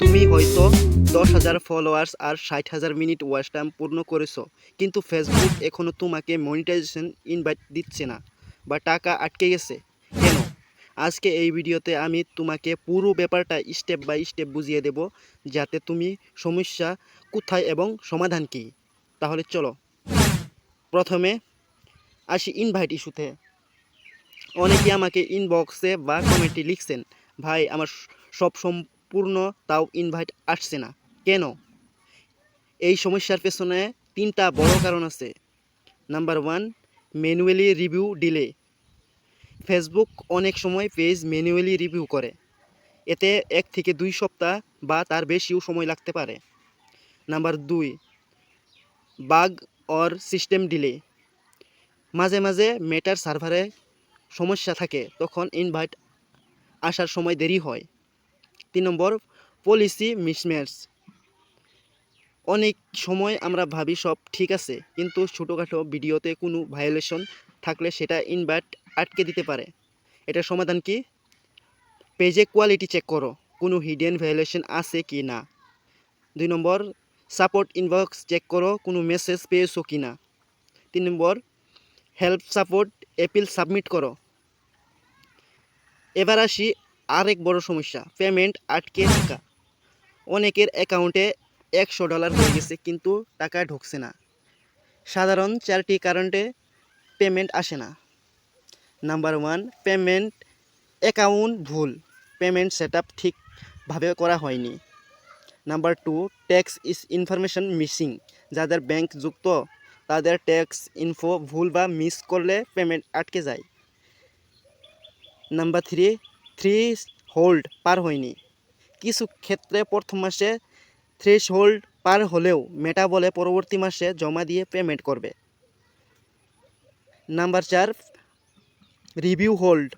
তুমি হয়তো দশ হাজার ফলোয়ার্স আর ষাট হাজার মিনিট ওয়াচ টাইম পূর্ণ করেছ, কিন্তু ফেসবুক এখনও তোমাকে মনিটাইজেশন ইনভাইট দিচ্ছে না বা টাকা আটকে গেছে। কেন? আজকে এই ভিডিওতে আমি তোমাকে পুরো ব্যাপারটা স্টেপ বাই স্টেপ বুঝিয়ে দেব, যাতে তুমি সমস্যা কোথায় এবং সমাধান কী। তাহলে চলো। প্রথমে আসি ইনভাইট ইস্যুতে অনেকে আমাকে ইনবক্সে বা কমেন্টে লিখছেন, ভাই, আমার সব সম্পূর্ণ তাও ইনভাইট আসছে না। কেন? এই সমস্যার পেছনে তিনটা বড় কারণ আছে। Number one manually review delay Facebook অনেক সময় পেজ ম্যানুয়ালি রিভিউ করে। এতে এক থেকে দুই সপ্তাহ বা তার বেশিও সময় লাগতে পারে। নাম্বার দুই বাগ অর সিস্টেম ডিলে মাঝে মাঝে মেটার সার্ভারে সমস্যা থাকে, তখন ইনভাইট আসার সময় দেরি হয়। তিন নম্বর পলিসি মিসম্যাচ অনেক সময় আমরা ভাবি সব ঠিক আছে, কিন্তু ছোটোখাটো ভিডিওতে কোনো ভায়োলেশন থাকলে সেটা ইনভাইট আটকে দিতে পারে। এটার সমাধান কি? পেজে কোয়ালিটি চেক করো, কোনো হিডেন ভায়োলেশন আছে কি না। দুই নম্বর সাপোর্ট ইনবক্স চেক করো, কোনো মেসেজ পেয়েছ কি না। তিন নম্বর হেল্প সাপোর্ট অ্যাপিল সাবমিট করো। এবার আসি আরেক বড় সমস্যা পেমেন্ট আটকে থাকা। অনেকের অ্যাকাউন্টে একশো ডলার হয়ে গেছে, কিন্তু টাকা ঢুকছে না। সাধারণ চারটি কারণে পেমেন্ট আসে না। নাম্বার ওয়ান পেমেন্ট অ্যাকাউন্ট ভুল। পেমেন্ট সেট আপ ঠিকভাবে করা হয়নি। Number two tax is information missing যাদের ব্যাংক যুক্ত, তাদের ট্যাক্স ইনফো ভুল বা মিস করলে পেমেন্ট আটকে যায়। নাম্বার থ্রি থ্রি হোল্ড পার হয়নি। কিছু ক্ষেত্রে প্রথম মাসে থ্রেশ হোল্ড পার হলেও মেটা বলে পরবর্তী মাসে জমা দিয়ে পেমেন্ট করবে। নাম্বার চার রিভিউ হোল্ড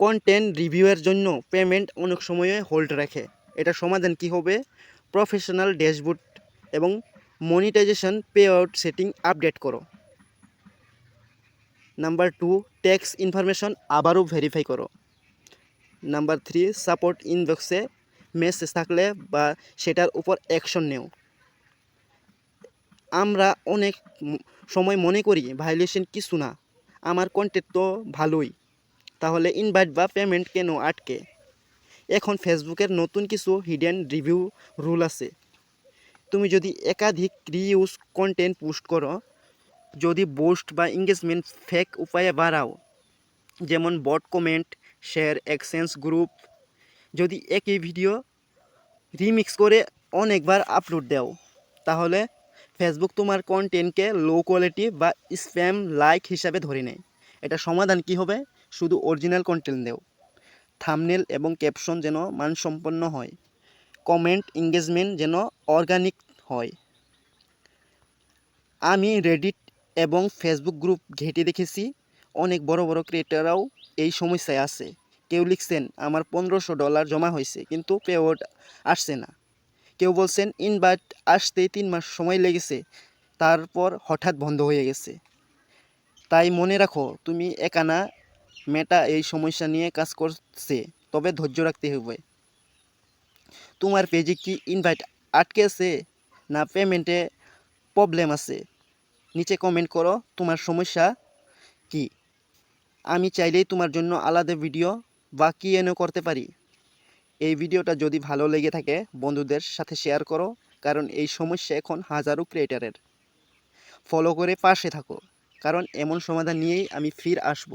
কন্টেন্ট রিভিউয়ের জন্য পেমেন্ট অনেক সময়ে হোল্ড রাখে। এটা সমাধান কি হবে? প্রফেশনাল ড্যাশবোর্ড এবং monetization pay out setting update করো। নাম্বার টু ট্যাক্স ইনফরমেশন আবারও ভেরিফাই করো। নাম্বার থ্রি, সাপোর্ট ইনবক্সে মেসেজ থাকলে বা সেটার উপর অ্যাকশন নেও। আমরা অনেক সময় মনে করি ভায়োলেশন কিছু না। আমার কন্টেন্ট তো ভালোই। তাহলে ইনভাইট বা পেমেন্ট কেন আটকে? এখন ফেসবুকের নতুন কিছু হিডেন রিভিউ রুল আছে। তুমি যদি একাধিক রিউজ কন্টেন্ট পোস্ট করো, যদি পোস্ট বা এঙ্গেজমেন্ট ফেক উপায়ে বাড়াও, যেমন bot comment share exchange group যদি একই ভিডিও রিমিক্স করে অনেকবার আপলোড দাও, তাহলে ফেসবুক তোমার কন্টেন্টকে লো কোয়ালিটি বা স্প্যাম লাইক হিসাবে ধরে নেয়। এটা সমাধান কি হবে? শুধু অরিজিনাল কন্টেন্ট দেও। থামনেল এবং ক্যাপশন যেন মানসম্পন্ন হয়। কমেন্ট এঙ্গেজমেন্ট যেন অর্গানিক হয়। আমি রেডিট এবং ফেসবুক গ্রুপ ঘেঁটে দেখেছি। অনেক বড় বড় ক্রিয়েটাররাও এই সমস্যায় আছে। কেউ লিখছেন, আমার পনেরোশো ডলার জমা হয়েছে, কিন্তু পেওয়ার্ড আসছে না। কেউ বলছেন ইনভাইট আসতে তিন মাস সময় লেগেছে, তারপর হঠাৎ বন্ধ হয়ে গেছে। তাই মনে রাখো, তুমি একানা মেটা এই সমস্যা নিয়ে কাজ করছে, তবে ধৈর্য রাখতে হবে। তোমার পেজে কি ইনভাইট আটকে আছে, না পেমেন্টে প্রবলেম আছে? নিচে কমেন্ট করো, তোমার সমস্যা কি? আমি চাইলেই তোমার জন্য আলাদা ভিডিও বা কি এনে করতে পারি। এই ভিডিওটা যদি ভালো লেগে থাকে, বন্ধুদের সাথে শেয়ার করো, কারণ এই সমস্যা এখন হাজারো ক্রিয়েটারের ফলো করে পাশে থাকো, কারণ এমন সমাধান নিয়েই আমি ফির আসব।